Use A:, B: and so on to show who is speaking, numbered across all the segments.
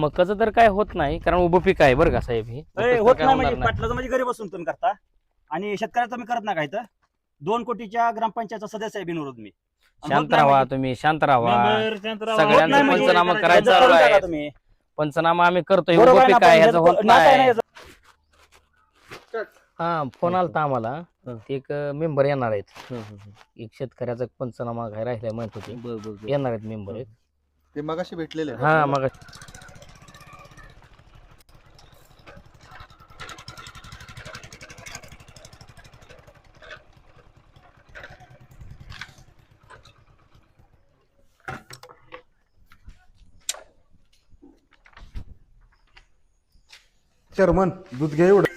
A: मकाचं तर काय होत नाही कारण उभं पीक आहे बरं का साहेब हे. मकाचं
B: होत
A: काय
B: नाही
A: होणार
B: म्हणजे पाटलाचं म्हणजे घरी बसून तुम्ही करता. आणि शेतकऱ्याचं तुम्ही करत नका इथं? दोन कोटीच्या ग्रामपंचायतचा सदस्य आहे बिनविरोध मी. आणि होत
A: शांत
B: नाही
A: राहा
B: म्हणजे-
A: तुम्ही शांत राहा.
C: शांतराव,
A: सगळ्यांचं
B: नाही म्हणजे
A: पंचनामा करायचं
B: करून
A: आहे.
B: टाका तुम्ही.
A: पंचनामा आम्ही करतोय
B: बरोबर
A: उभं
B: आहे ना,
A: पीक आहे
B: पण
A: ह्याचं होत
B: नाच आहे ना
A: नाही
B: याचं.
A: हा फोन आलता आम्हाला.
C: हं.
A: ते एक मेंबर येणार आहेत. एक शेतकऱ्याचा पंचनामा काय राहिलाय म्हणत होते. येणार आहेत मेंबर
D: ते मगाशी भेटलेले आहेत.
A: हा. मग
E: चर्मन दूध घे एवढं.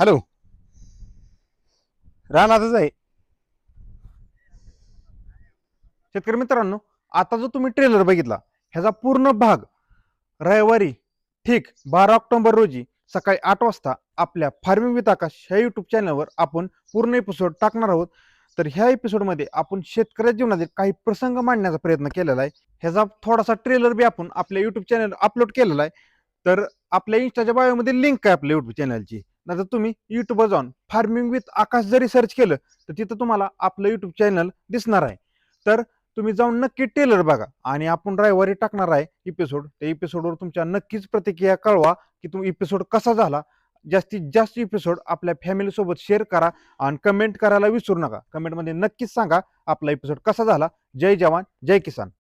E: हॅलो. रानातच आहे. शेतकरी मित्रांनो आता जो तुम्ही ट्रेलर बघितला ह्याचा पूर्ण भाग रविवारी ठीक बारा ऑक्टोबर रोजी सकाळी आठ वाजता आपल्या फार्मिंग विथ आकाश ह्या युट्यूब चॅनलवर आपण पूर्ण एपिसोड टाकणार आहोत. तर ह्या एपिसोडमध्ये आपण शेतकऱ्या जीवनातील काही प्रसंग मांडण्याचा प्रयत्न केलेला आहे. ह्याचा थोडासा ट्रेलर बी आपण आपल्या युट्यूब चॅनल अपलोड केलेला आहे. तर आपल्या इंस्टाच्या बायोमध्ये लिंक आहे आपल्या युट्यूब चॅनलची नंतर तुम्ही युट्यूबवर जाऊन फार्मिंग विथ आकाश जरी सर्च केलं तर तिथं तुम्हाला आपलं युट्यूब चॅनल दिसणार आहे. तर तुम्ही जाऊन नक्की टेलर बघा आणि आपण रविवारी टाकणार आहे एपिसोड त्या एपिसोडवर तुमच्या नक्कीच प्रतिक्रिया कळवा की तुम्ही एपिसोड कसा झाला जास्तीत जास्त एपिसोड आपल्या फॅमिलीसोबत शेअर करा आणि कमेंट करायला विसरू नका. कमेंटमध्ये नक्कीच सांगा आपला एपिसोड कसा झाला. जय जवान जय किसान.